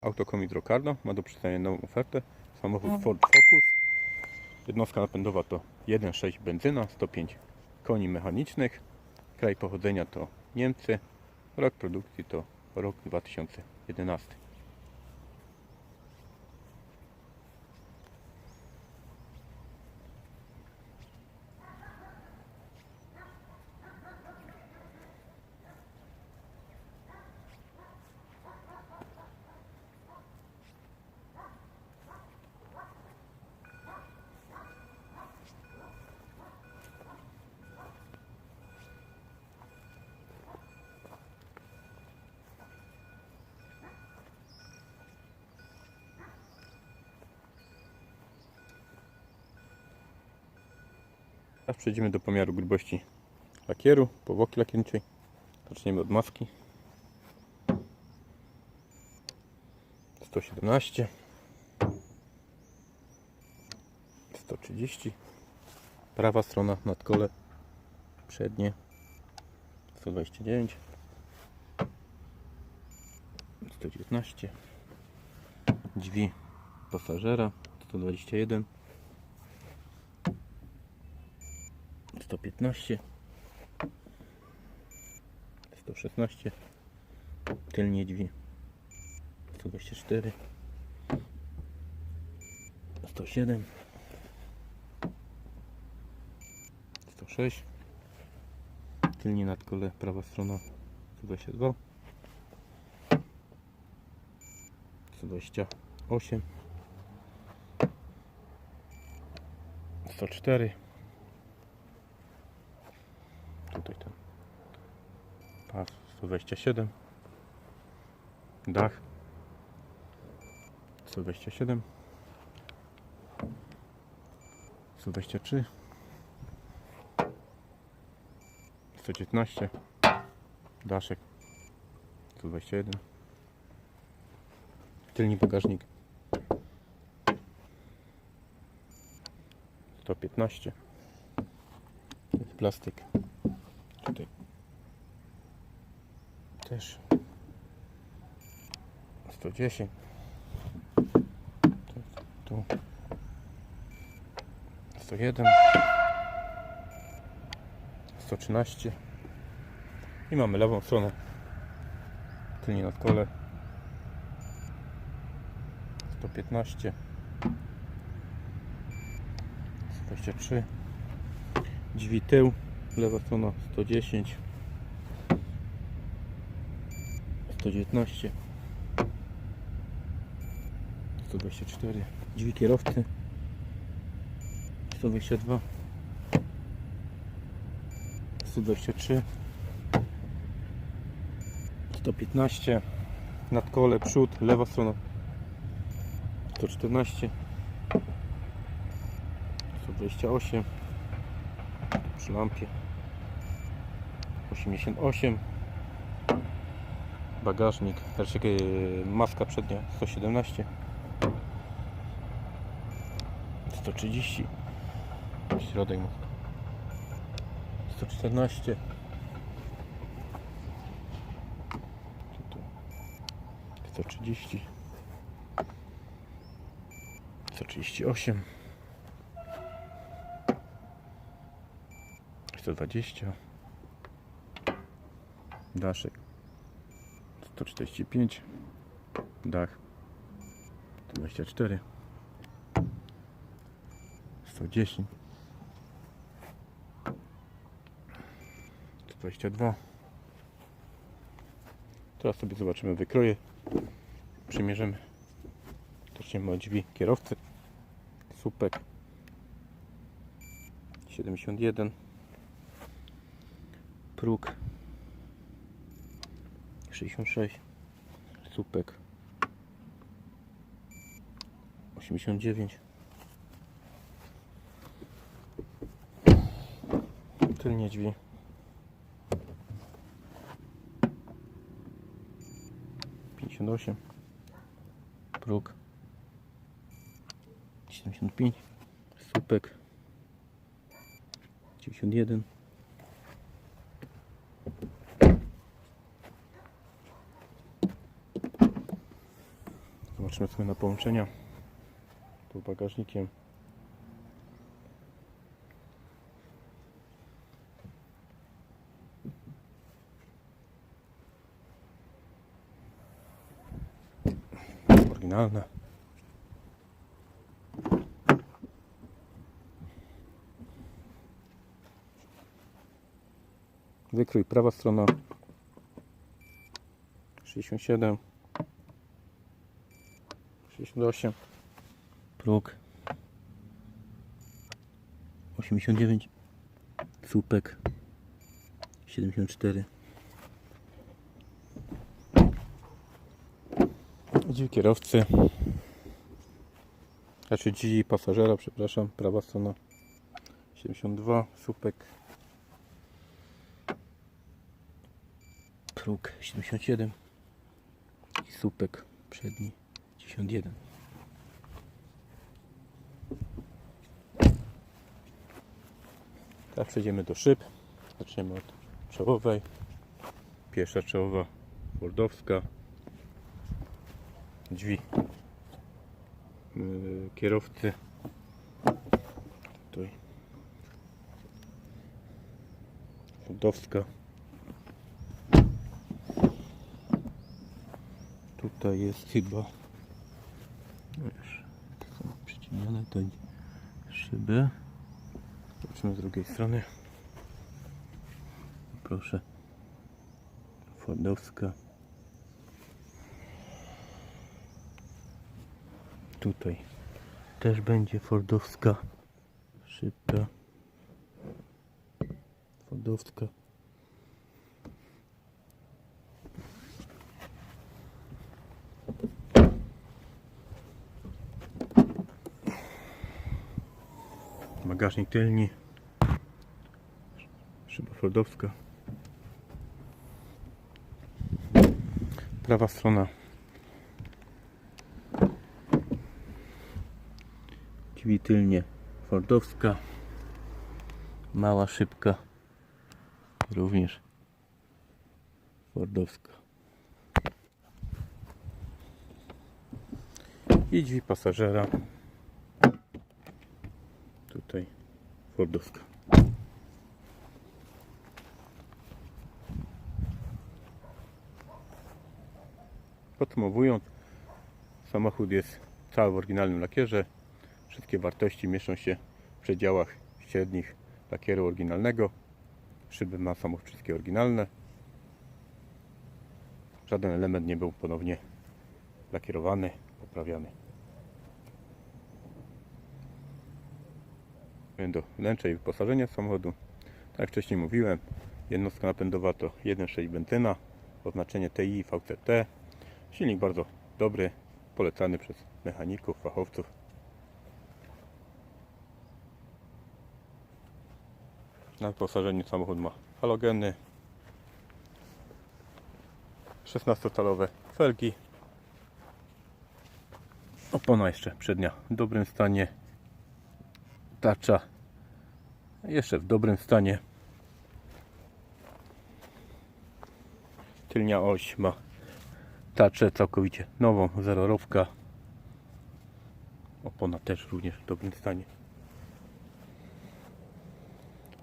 Autocom Hydrocardo ma do przedstawienia nową ofertę. Samochód Ford Focus. Jednostka napędowa to 1.6 benzyna, 105 koni mechanicznych. Kraj pochodzenia to Niemcy. Rok produkcji to rok 2011. Teraz przejdziemy do pomiaru grubości lakieru, powłoki lakierniczej. Zaczniemy od maski. 117 130 Prawa strona nadkole przednie. 129 119 Drzwi pasażera. 121 115 116 tylnie drzwi 124 107 106 tylnie nadkole prawa strona 122 128 104 tutaj ten. Pas 127 dach. 127 123 119 daszek. 121 tylny bagażnik. 115 to jest plastik tutaj też. 110 tu, tu. 101 113 i mamy lewą stronę. Tylnie nad kole 115 123 drzwi tył. Lewa strona. 110 119 124 drzwi kierowcy. 122 123 115 nadkole przód lewa strona. 114 128 przy lampie. 88 bagażnik. Znaczy maska przednia 117 130 środek maska 114 Tu, tu. 130 138 120 daszek 145 dach 124 110 122 Teraz sobie zobaczymy wykroje przymierzymy zaczniemy od drzwi kierowcy. Słupek 71 próg 66 słupek. 89 tylnie drzwi. osiem. Próg. 75 słupek. 91 1 Zobaczymy sobie na połączenia. Tu bagażnikiem. Oryginalne. Wykrój prawa strona 67 68 próg 89 słupek. 74 drzwi kierowcy. Znaczy drzwi pasażera przepraszam prawa strona 72 słupek. Próg 77 i słupek przedni 51 Teraz przejdziemy do szyb. Zaczniemy od czołowej. Pierwsza czołowa fordowska drzwi. Yy, kierowcy. Tutaj. Fordowska Tutaj jest chyba no już, to są przyciemnione to szyby. Zobaczymy z drugiej strony. Proszę. Fordowska. Tutaj też będzie Fordowska szybka. Fordowska. Bagażnik tylni. Szyba Fordowska. Prawa strona. Drzwi tylnie Fordowska. Mała szybka. Również Fordowska. I drzwi pasażera. Tutaj Fordowska. Podsumowując, samochód jest cały w oryginalnym lakierze. Wszystkie wartości mieszczą się w przedziałach średnich lakieru oryginalnego. Szyby ma samochód wszystkie oryginalne. Żaden element nie był ponownie lakierowany, poprawiany. Do wnętrza i wyposażenia samochodu. Tak jak wcześniej mówiłem, jednostka napędowa to 1.6 benzyna, oznaczenie TI VCT. Silnik bardzo dobry, polecany przez mechaników, fachowców. Na wyposażeniu samochód ma halogeny, 16-calowe felgi, opona jeszcze przednia w dobrym stanie, tarcza jeszcze w dobrym stanie. Tylnia oś ma tarczę całkowicie nową, zerorowka. Opona też również w dobrym stanie.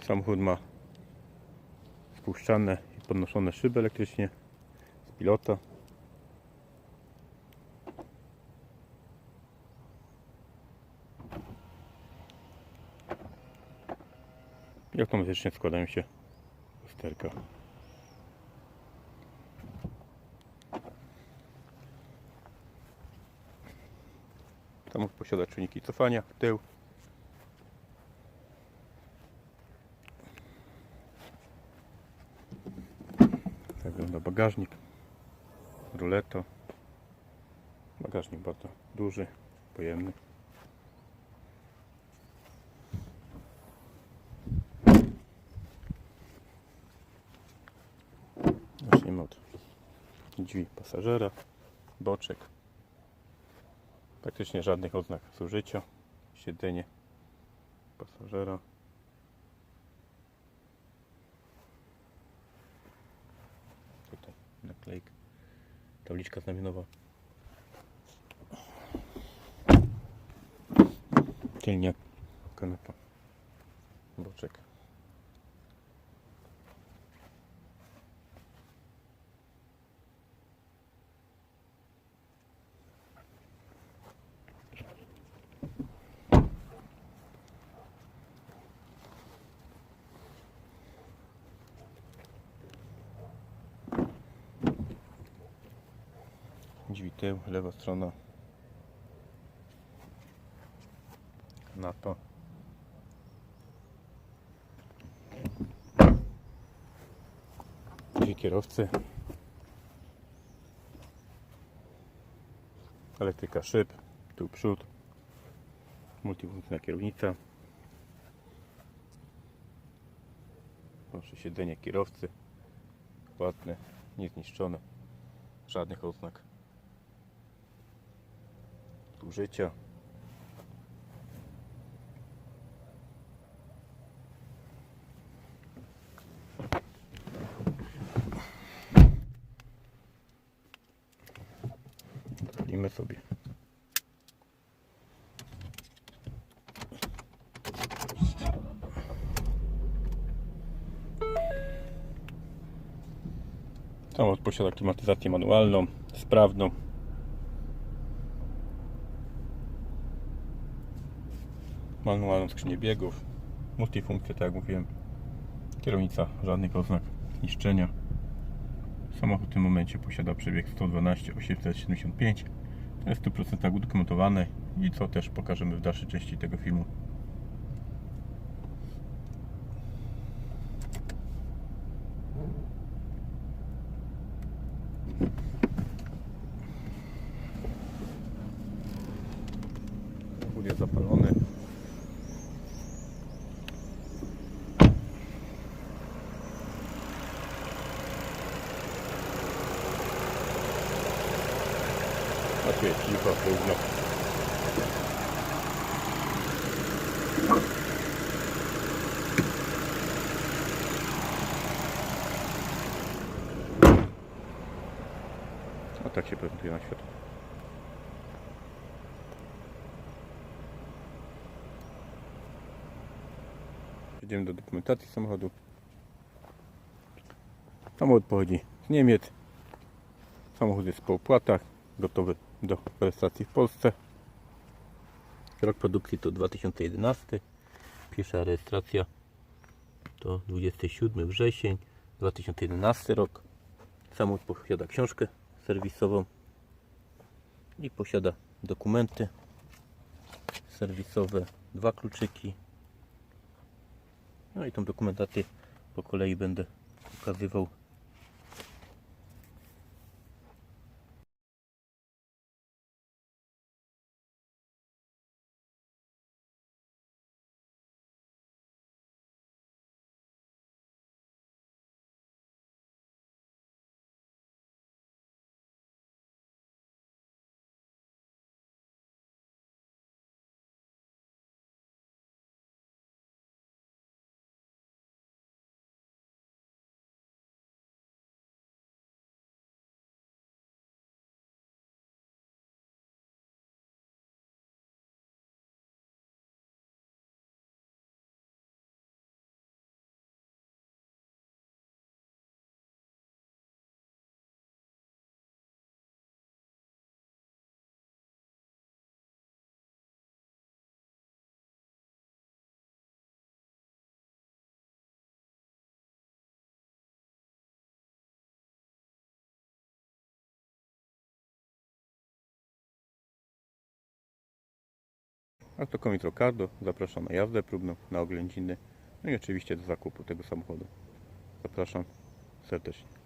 Samochód ma spuszczane i podnoszone szyby elektrycznie z pilota. I automatycznie składają się lusterka. Samochód posiada czujniki cofania w tył. Tak wygląda bagażnik, ruleto. Bagażnik bardzo duży, pojemny. Zaczniemy od drzwi pasażera, boczek. Praktycznie żadnych oznak zużycia. Siedzenie pasażera. Tutaj naklejka, tabliczka znamionowa. Tylnia kanapa, boczek. Drzwi tył, lewa strona. Kanapa. Drzwi kierowcy. Elektryka szyb, tu przód. Multifunkcyjna kierownica. Proszę siedzenie kierowcy. Ładne, niezniszczone. Żadnych oznak użycia. Zapalimy sobie. Samochód posiada klimatyzację manualną, sprawną. Manualną skrzynię biegów, multifunkcję, tak jak mówiłem, kierownica, żadnych oznak zniszczenia. Samochód w tym momencie posiada przebieg 112 875. To jest w 100% udokumentowane i co też pokażemy w dalszej części tego filmu. Samochód jest jest cicho, równo. A tak się prezentuje na światło. Przejdziemy do dokumentacji samochodu. Samochód pochodzi z Niemiec. Samochód jest po opłatach, gotowy do rejestracji w Polsce. Rok produkcji to 2011. Pierwsza rejestracja to 27 wrzesień 2011 rok. Samochód posiada książkę serwisową i posiada dokumenty serwisowe, dwa kluczyki. No i tą dokumentację po kolei będę pokazywał Autokomi Trocardo zapraszam na jazdę próbną, na oględziny, no i oczywiście do zakupu tego samochodu. Zapraszam serdecznie.